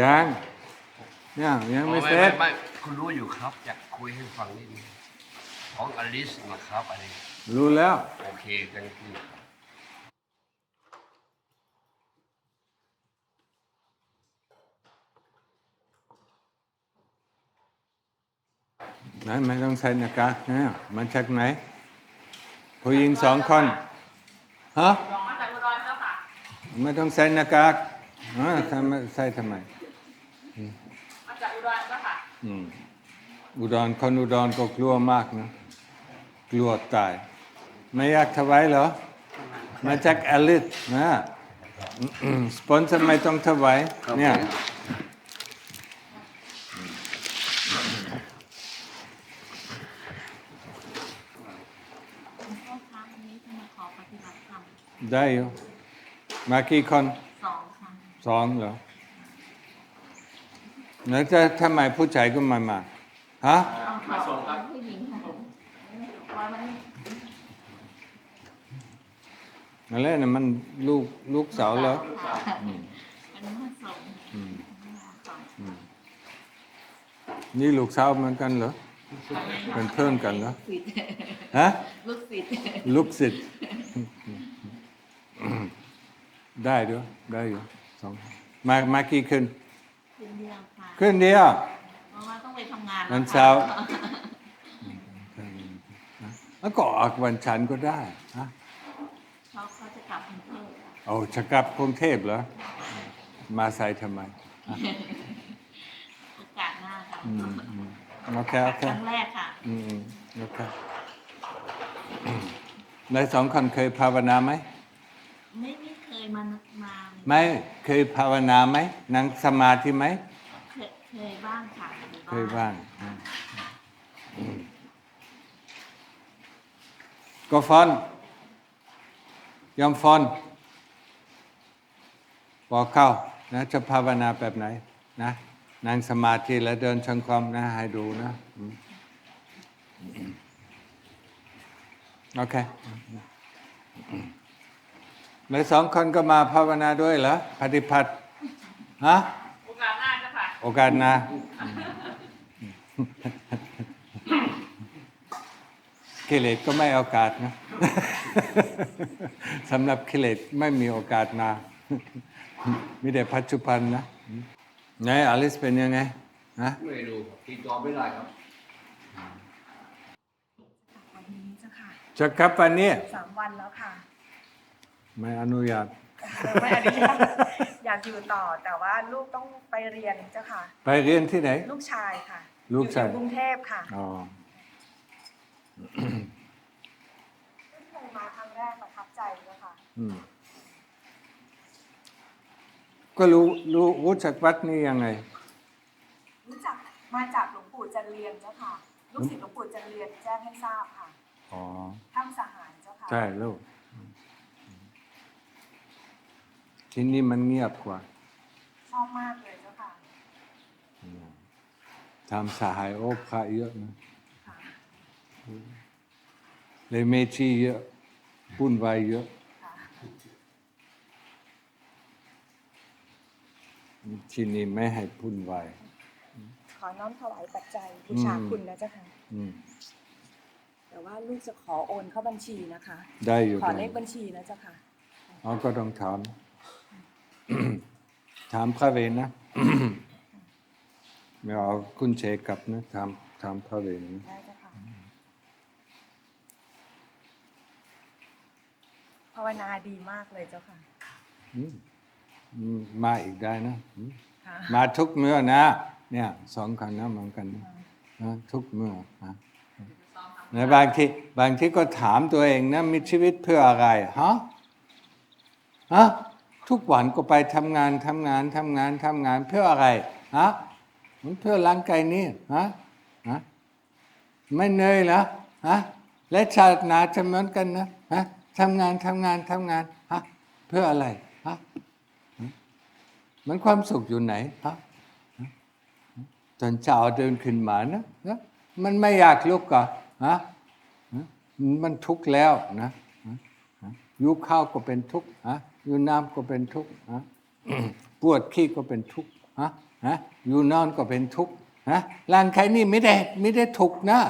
ยังเนี่ยยังไม่อ๋อเสร็จไม่คุณรู้อยู่ครับอยากคุยให้ฟังนิดนึงของอลิสนะครับอันนี้รู้แล้ว โอเคกันคือนั้นไม่ต้องใส่หน้ากากเนี่ยมาจากไหน ผู้หญิงสองคน ฮะ ไม่ต้องใส่หน้ากากฮะทำไมใส่ทำไมมาจากอุดรเจ้าค่ะอืมอุดรคนอุดรก็กลัวมากนะกลัวตาย ไม่อยากถวายเหรอ มาจากอลิสนะอืมสปอนเซอร์ไม่ต้องถวายเนี่ยหลวงพ่อคะวันนี้จะมาขอปฏิบัติธรรมได้อยู่ มากี่คนสองครั้งสองเหรอแล้วจะทำไมผู้ชายก็ไม่มาฮะเอาขอผู้หญิงค่ะวันนี้อะไรนะมันลูกลูกสาวเหรอค่ะวันนี้มาส่งอืมมาส่งอืมนี่ลูกสาวเหมือนกันเหรอเป็นเพื่อนกันเหรอศิษย์ฮะลูกศิษย์ลูกศิษย์ ได้ด้วยได้อยู่สองมามากี่คืนคืนเดียวค่ะคืนเดียวเพราะว่าต้องไปทำงานวันแล้วเสาร์ค่ะแล้วก็ออกวันฉันก็ได้ฮะเขาเขาจะกลับกรุงเทพโอ้จะกลับกรุงเทพเหรอมาใส่ทำไมโอกาสหน้าค่ะอืมอืมโอเคโอคเครั้งแรกค่ะอืมอืมโอเคในสองคนเคยภาวนาไหมไม่ไม่เค ยมามาเลยไม่เคยภาวนาไหมนั่งสมาธิไหมเคยเคยบ้างค่ะเคยบ้างอืมอืมก็ฟอนยอมฟอนบอกเข้านะจะภาวนาแบบไหน นะนั่งสมาธิแล้วเดินชงกรมนะ ให้ดูนะอืมโอเค แล้วสองคนก็มาภาวนาด้วยเหรอปฏิพัติฮะโอกาสหน้าเจ้าค่ะโอกาสหนะกิเลสก็ไม่โอกาสนะสำหรับกิเลสไม่มีโอกาสมามีแต่ปัจจุบันนะไงอลิสเป็นยังไงนะไม่รู้ครับติดต่อไม่ได้ครับวันนี้เจ้าค่ะจะกลับวันนี้สามวันแล้วค่ะ ไม่อนุญาตไม่อนุญาตอยากอยู่ต่อแต่ว่าลูกต้องไปเรียนเจ้าค่ะ ไปเรียนที่ไหน ลูกชายค่ะลูกชายอยู่กรุงเทพค่ะอ๋อเพิ่งเคยมาครั้งแรกประทับใจเจ้าค่ะอืมก็รู้รู้รู้จักวัดนี้ยังไง รู้จักมาจากหลวงปู่จันเรียนเจ้าค่ะ ลูกศิษย์หลวงปู่จันเรียนแจ้งให้ทราบค่ะอ๋อถ้ำสหายเจ้าค่ะ ใช่ลูก ที่นี่มันเงียบกว่าชอบมากเลยเจ้าค่ะทำสหายโอ้พระเยอะนะค่ะเลยเมชีเยอะปุ่นวายเยอะค่ะที่นี่ไม่ให้ปุ่นวายขอน้อมถวายปัจจัยบูชาคุณนะเจ้าค่ะอืมแต่ว่าลูกจะขอโอนเข้าบัญชีนะคะ ได้อยู่ขอได้เลขบัญชีนะเจ้าค่ะอ๋อก็ต้องถาม ถามพระเวรนะไม่เอาคุณเชกลับนะถามถามพระเวรนะได้เจ้าค่ะภาวนาดีมากเลยเจ้าค่ะอืมอืมมาอีกได้นะอืมค่ะมาทุกเมื่อนะ เนี่ยสองคนนะเหมือนกันนะนะทุกเมื่อนะนะบางทีบางทีก็ถามตัวเองนะมีชีวิตเพื่ออะไรฮะฮะ ทุกวันก็ไปทำงานทำงานทำงานทำงานเพื่ออะไรฮะมันเพื่อร่างกายนี้ฮะฮะไม่เหนื่อยเหรอฮะและชาติหนาจะเหมือนกันนะฮะทำงานทำงานทำงานฮะเพื่ออะไรฮะมันความสุขอยู่ไหนฮะตอนเช้าเดินขึ้นมานะนะมันไม่อยากลุกก่อนฮะฮะมันทุกข์แล้วนะยุข้าวก็เป็นทุกข์ฮะ อยุน้ำก็เป็นทุกข์ฮะปวดขี้ก็เป็นทุกข์ฮะฮะอยู่นอนก็เป็นทุกข์ฮะร่างกายนี่ไม่ได้ไม่ได้ทุกข์นะ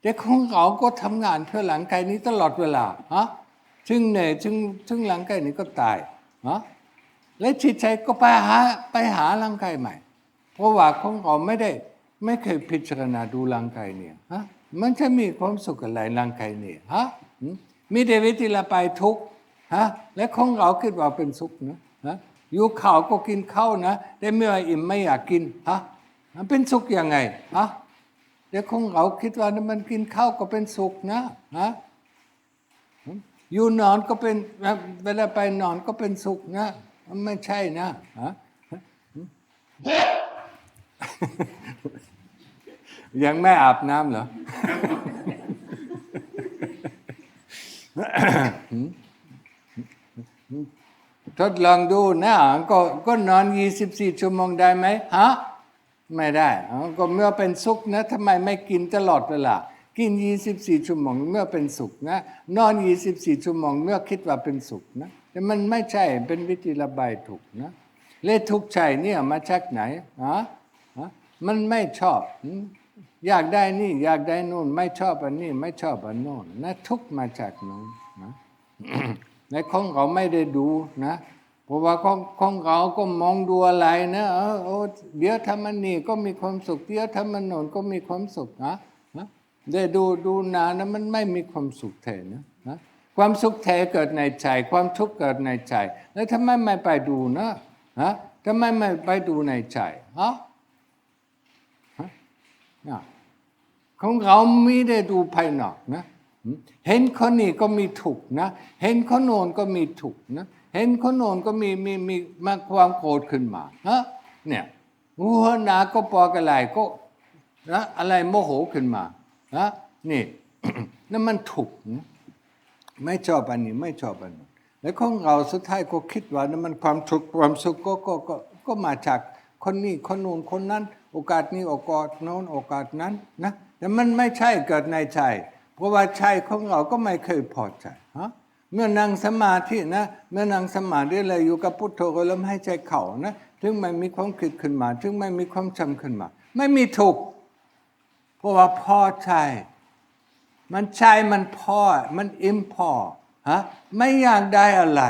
แต่ของเราก็ทำงานเพื่อร่างกายนี้ตลอดเวลาฮะถึงเหนื่อยถึงถึงร่างกายนี้ก็ตายฮะและจิตใจก็ไปหาไปหาร่างกายใหม่ เพราะว่าของเราไม่ได้ไม่เคยพิจารณาดูร่างกายเนี่ยฮะมันจะมีความสุขอะไรร่างกายเนี่ยฮะมมีแต่วิธีละไปทุกข์ ฮะและของเราคิดว่าเป็นสุขนะฮะอยู่ข้าวก็กินข้าวนะแต่เมื่ออิ่มไม่อยากกินฮะมันเป็นสุขยังไงฮะแต่ของเราคิดว่ามันกินข้าวก็เป็นสุขนะฮะอยู่นอนก็เป็นเวลาไปนอนก็เป็นสุขนะมันไม่ใช่นะฮะยังไม่อาบน้ำเหรอ ทดลองดูนะก็ก็นอน 24 ชั่วโมงได้ไหมฮะไม่ได้ ก็เมื่อเป็นสุขนะทำไมไม่กินตลอดเวลากิน 24 ชั่วโมงเมื่อเป็นสุขนะนอน 24 ชั่วโมงเมื่อคิดว่าเป็นสุขนะแต่มันไม่ใช่เป็นวิธีระบายทุกนะเลทุกข์ใจเนี่ยมาจากไหนฮะฮะมันไม่ชอบ อยากได้นี่ อยากได้นู่น ไม่ชอบอันนี้ ไม่ชอบอันโน่นนะทุกมาจากนู้นนะ ในของเราไม่ได้ดูนะเพราะว่าของของเราก็มองดูอะไรนะเออโอ้เดี๋ยวทำมันนี่ก็มีความสุขเดี๋ยวทำมันโน่นก็มีความสุขนะนะได้ดูดูนานนะมันไม่มีความสุขแท้นะนะความสุขแท้เกิดในใจ ความทุกข์เกิดในใจ แล้วทำไมไม่ไปดูนะฮะทำไมไม่ไปดูในใจฮะฮะของเราไม่ได้ดูภายนอกนะ เห็นคนนี้ก็มีถูกข์นะ เห็นคนโน้นก็มีถูกข์นะ เห็นคนโน้นก็มีมีมีมาความโกรธขึ้นมาฮะเนี่ยหัวหนาก็ปอกอะไรก็นะอะไรโมโหขึ้นมาฮะนี่นั่นมันถูกข์นะไม่ชอบอันนี้ไม่ชอบอันนี้แล้วของเราสุดท้ายก็คิดว่านั่นมันความทุกข์ความสุขก็ก็ก็ก็มาจากคนนี้คนโน้นคนนั้น โอกาสนี้โอกาสโน้นโอกาสนั้นนะแต่มันไม่ใช่เกิดในใจ ว่าใจของเราก็ไม่เคยพอใจฮะเมื่อนั่งสมาธินะเมื่อนั่งสมาธิเลยอยู่กับพุทโธก็ลมให้ใจเข่านะถึงไม่มีความคิดขึ้นมา ถึงไม่มีความจำขึ้นมา ไม่มีทุกข์เพราะว่าพอใจมันใช่มันพอมันอิ่มพอฮะไม่อยากได้อะไร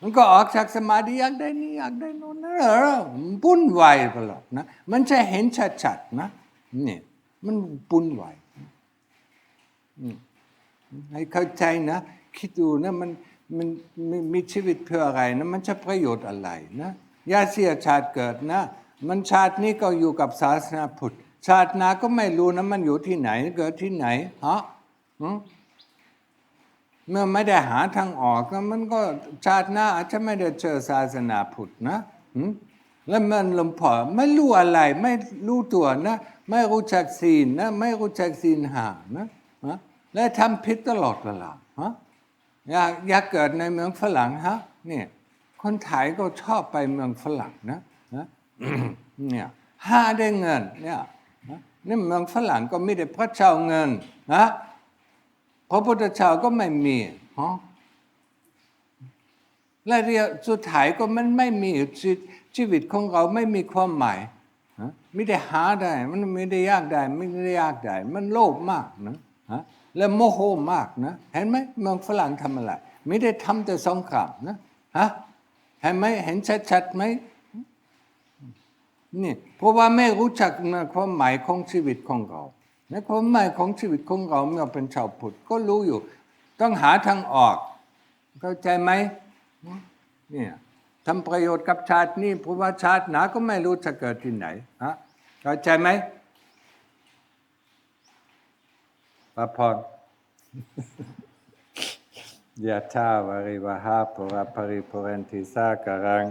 มันก็ออกจากสมาธิอยากได้นี่อยากได้โน่นนะเออปุ้นไหวตลอดนะมันจะเห็นชัดๆนะนี่มันปุ้นไหว ให้เข้าใจนะ คิดดูนะมันมันมีชีวิตเพื่ออะไรนะมันจะประโยชน์อะไรนะยาเสียชาติเกิดนะ มันชาตินี้ก็อยู่กับศาสนาพุทธชาติหน้าก็ไม่รู้นะมันอยู่ที่ไหน เกิดที่ไหนฮะเมื่อไม่ได้หาทางออกนะมันก็ชาติหน้าอาจจะไม่ได้เจอศาสนาพุทธนะแล้วมันลวงพ่อไม่รู้อะไร ไม่รู้ตัวนะ ไม่รู้จักศีลนะ ไม่รู้จักศีลหานะ และทำผิดตลอดเวลาฮะอยากอยากเกิดในเมืองฝรั่งฮะเนี่ยคนไทยก็ชอบไปเมืองฝรั่งนะนะเนี่ยหาได้เงินเนี่ยนี่เมืองฝรั่งก็ไม่ได้พระเจ้าเงินนะพระพุทธเจ้าก็ไม่มีฮะและเรียสุดท้ายก็มันไม่มีชีวิตชีวิตของเราไม่มีความหมายไม่ได้หาได้ มันไม่ได้ยากได้ ไม่ได้ยากได้ มันโลภมากนะฮะ และโมโหมากนะ เห็นไหมเมืองฝรั่งทำอะไร ไม่ได้ทำแต่สงครามนะฮะเห็นไหมเห็นชัดๆไหมนี่เพราะว่าไม่รู้จักนะความหมายของชีวิตของเราในความหมายของชีวิตของเราเมื่อเป็นชาวพุทธก็รู้อยู่ ต้องหาทางออก เข้าใจไหมเนี่ยทำประโยชน์กับชาตินี้เพราะว่าชาติหนาก็ไม่รู้จะเกิดที่ไหนฮะเข้าใจไหม ปะพรยะถาวาริวหาปุระปริปุเรนติสาการัง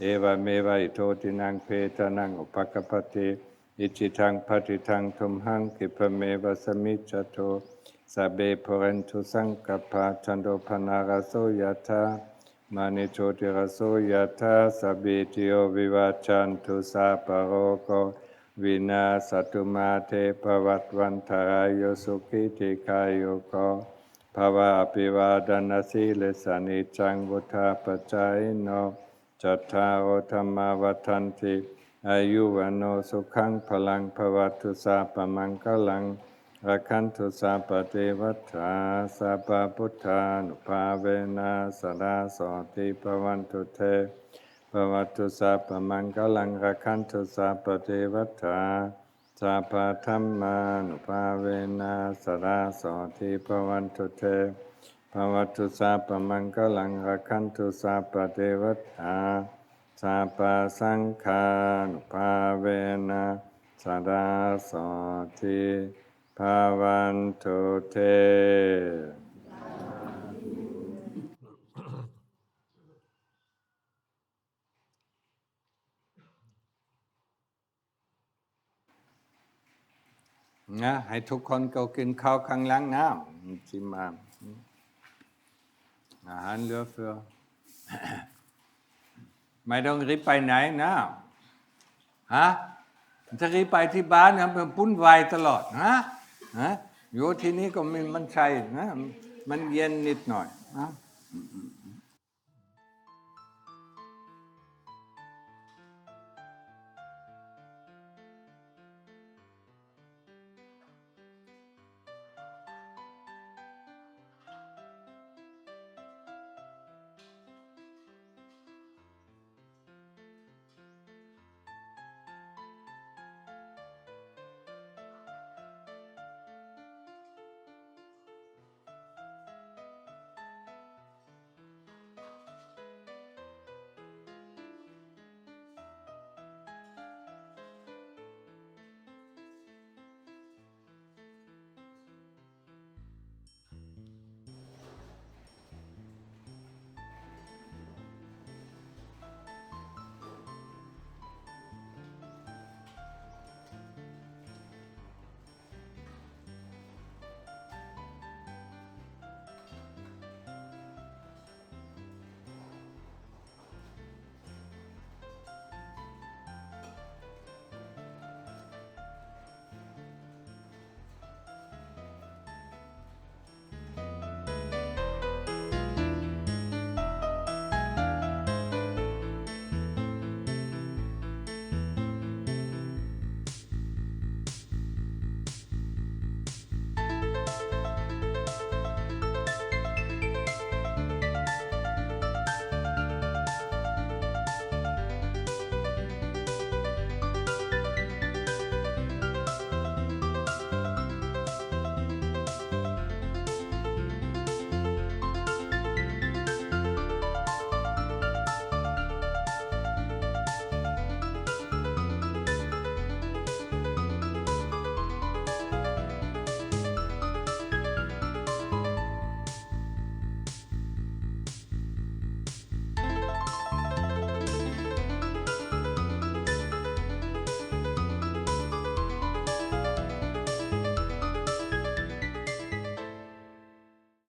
เอวเมวะอิโตตินังเพตานังอุปกปปติอิจิตังปฏิทังทุมหังกิปเมวะสมิจจโตสเบปุเรนทุสังกปาจันโดปนารโสยถามานิโชติรโสยถาสัพพิติโยวิวาจันตุสาปโรโก วินาสตุมาเทภวัตวันทายโยสุขิติกายโยโกภาวะอภิวาดนาสีเลสานิจังวุธาปจายโนจัตตารโอธรรมาวัฏันติอายุวันโนสุขังพลังภวัตุสาปมังกลังรักันตุสาปเทวัฏฐาสัพพพุทธานุภาเวนะสดาสติภวันตุเต ภวัตุสาปมังกลังรักขันตุสาปเทวัฏาสัพพธรรมานุภาเวนะสดาโสติภวันตุเตภวัตุสาปมังกลังรักขันตุสาปเทวตาสาปสังฆานุภาเวนะสดาโสทิภวันตุเท นะให้ทุกคนก็กินข้าวข้างล้างน้ำจิมาอาหารเหลือเฟือไม่ต้องรีบไปไหนนะฮะจะรีบไปที่บ้านนะมันปุ้นวายตลอดฮะฮะอยู่ที่นี่ก็มันมันใช่นะมันเย็นนิดหน่อยนะ